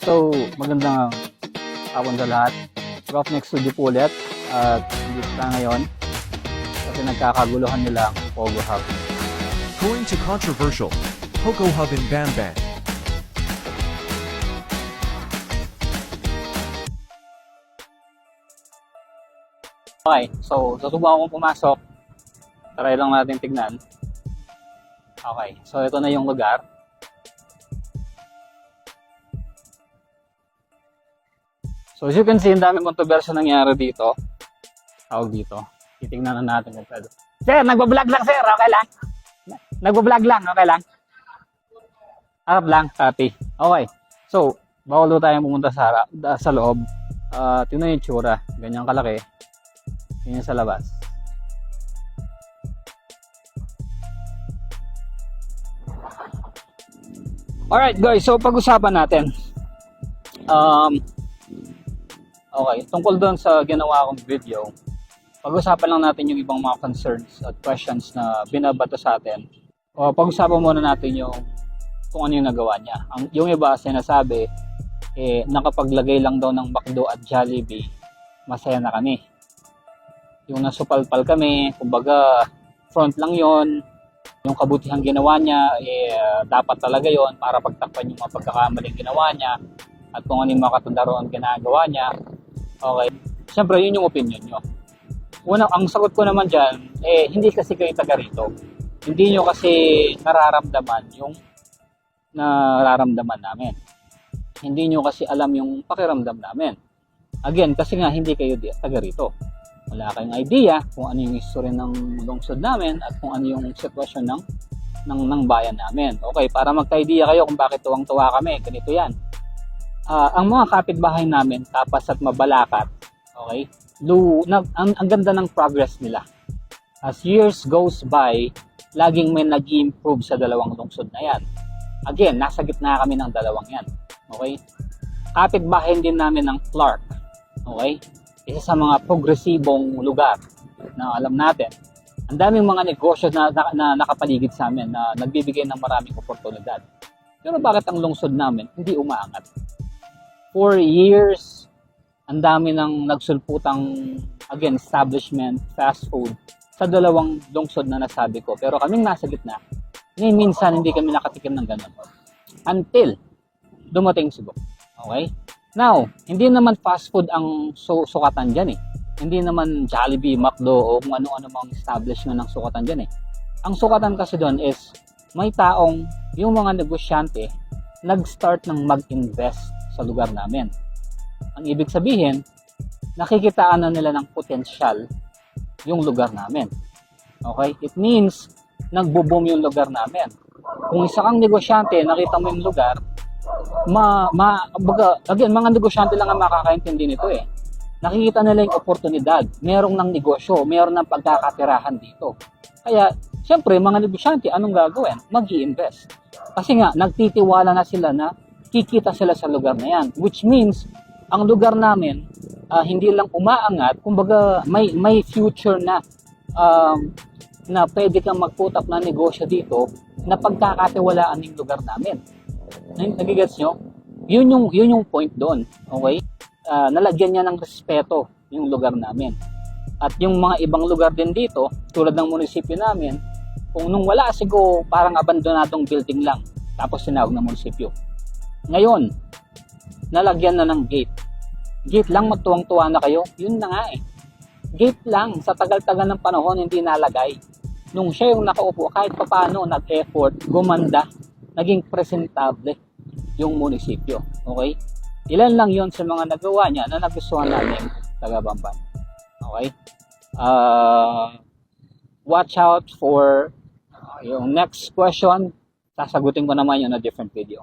So, magandang hapon sa lahat. Roughneck Studio po ulit. At dito na ngayon. Kasi nagkakaguluhan nila ang Pogo Hub. Going to controversial. Poco Hub in Bamban. Okay, so susubukan kong pumasok. Try lang natin tignan. Okay, so ito na yung lugar. So as you can see, ang daming kontrobersya nangyari dito. Tawag dito. Titignan na natin kung pwede. Sir, nagbablog lang sir, okay lang? Nagbablog lang, okay lang? Harap lang, copy. Okay. So, bawal tayong pumunta sa, harap, sa loob. Ah, tingnan yung tsura. Ganyan kalaki. Yung sa labas. Alright guys, so pag-usapan natin. Um, okay, tungkol doon sa ginawa kong video, pag-usapan lang natin yung ibang mga concerns at questions na binabato sa atin. O pag-usapan muna natin yung kung ano yung nagawa niya. Ang, yung iba sinasabi, eh, nakapaglagay lang daw ng McDo at Jollibee, masaya na kami yung nasupalpal kami, kumbaga front lang yon yung kabutihang ginawa niya, eh, dapat talaga yon para pagtakpan yung mga pagkakamaling ginawa niya at kung ano yung mga katadaroon ginagawa niya. Okay. Siyempre, yun yung opinion nyo. Una, ang sagot ko naman dyan, eh, hindi kasi kayo taga rito. Hindi nyo kasi nararamdaman yung nararamdaman namin. Hindi nyo kasi alam yung pakiramdam namin. Again, kasi nga hindi kayo di- taga rito wala kayong idea kung ano yung history ng lungsod namin at kung ano yung sitwasyon ng ng, ng bayan namin. Okay, para magka-idea kayo kung bakit tuwang-tuwa kami, ganito yan. Ah, ang mga kapitbahay namin, tapas at mabalakat, okay, lu, na, ang, ang ganda ng progress nila. As years goes by, laging may nag improve sa dalawang lungsod na yan. Again, nasa gitna kami ng dalawang yan. Okay? Kapitbahay din namin ng Clark. Okay? isa sa mga progresibong lugar na alam natin. Ang daming mga negosyo na, na, na nakapaligid sa amin na nagbibigay ng maraming oportunidad. Pero bakit ang lungsod namin hindi umaangat? For years, ang dami ng nagsulputang, again, establishment, fast food, sa dalawang lungsod na nasabi ko. Pero kaming nasa gitna, ni minsan hindi kami nakatikim ng ganun. Until dumating si Bok. Okay? Now, hindi naman fast food ang su- sukatan dyan eh. Hindi naman Jollibee, McDo o kung ano-ano mga establishment ng sukatan dyan eh. Ang sukatan kasi doon is may taong yung mga negosyante nag-start ng mag-invest sa lugar namin. Ang ibig sabihin, nakikitaan na nila ng potensyal yung lugar namin. Okay? It means, nagbo-boom yung lugar namin. Kung isa kang negosyante, nakita mo yung lugar, ma, ma baga, again, mga negosyante lang ang makakaintindi nito eh. Nakikita nila yung oportunidad. Merong ng negosyo, meron ng pagkakatirahan dito. Kaya, syempre, mga negosyante, anong gagawin? mag invest Kasi nga, nagtitiwala na sila na kikita sila sa lugar na yan. Which means, ang lugar namin, ah, hindi lang umaangat, kumbaga, may, may future na um, na pwede kang mag-put up na negosyo dito na pagkakatiwalaan ng lugar namin. Nag- Nagigets nyo? Yun yung, yun yung point doon. Okay? Ah, nalagyan niya ng respeto yung lugar namin. At yung mga ibang lugar din dito, tulad ng munisipyo namin, kung nung wala siguro parang abandonadong building lang, tapos sinawag ng munisipyo. Ngayon, nalagyan na ng gate. Gate lang, magtuwang-tuwa na kayo. Yun na nga eh. Gate lang, sa tagal-tagal ng panahon, hindi nalagay. Nung siya yung nakaupo, kahit papaano, nag-effort, gumanda, naging presentable yung munisipyo. Okay? Ilan lang yon sa mga nagawa niya na nagustuhan namin taga Bamban. Okay? Uh, watch out for uh, yung next question. Sasagutin ko naman yun na different video.